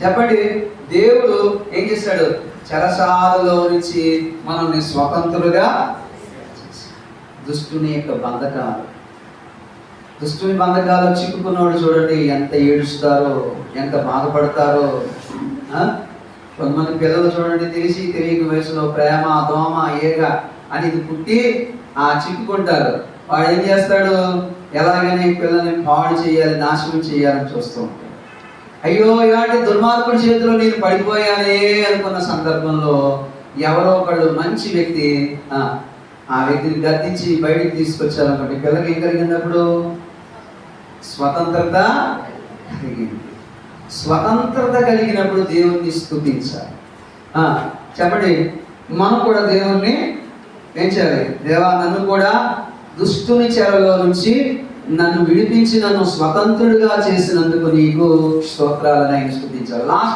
చెప్పండి దేవుడు ఏం చేశాడు చెరసాలలో నుంచి మనల్ని స్వతంత్రులుగా దుష్టుని యొక్క బంధకాలు. దుష్టుని బంధకాలు చిక్కుకున్నవాడు చూడండి ఎంత ఏడుస్తారో ఎంత బాధపడతారో. కొంతమంది పిల్లలు చూడండి తెలిసి తెలియని వయసులో ప్రేమ దోమ ఏగ అనేది పుట్టి ఆ చిక్కుకుంటారు. వాడు ఏం చేస్తాడు? ఎలాగనే పిల్లల్ని పాడు చేయాలి నాశనం చేయాలని చూస్తూ ఉంటాడు. అయ్యో ఇలాంటి దుర్మార్గుడి చేతిలో నేను పడిపోయానే అనుకున్న సందర్భంలో ఎవరో ఒకళ్ళు మంచి వ్యక్తి ఆ, వ్యక్తిని గద్దించి బయటికి తీసుకొచ్చారనుకోండి పిల్లకి ఏం కలిగినప్పుడు స్వతంత్రత కలిగింది. స్వతంత్రత కలిగినప్పుడు దేవుణ్ణి స్థుతించాలి. చెప్పండి మనం కూడా దేవుణ్ణి ఏం చేయాలి? దేవా నన్ను కూడా దుష్టుని చెరలో నుంచి నన్ను విడిపించి నన్ను స్వతంత్రుడిగా చేసినందుకు నీకు స్తోత్రాలను ఆయన స్థుతించాలి లాస్ట్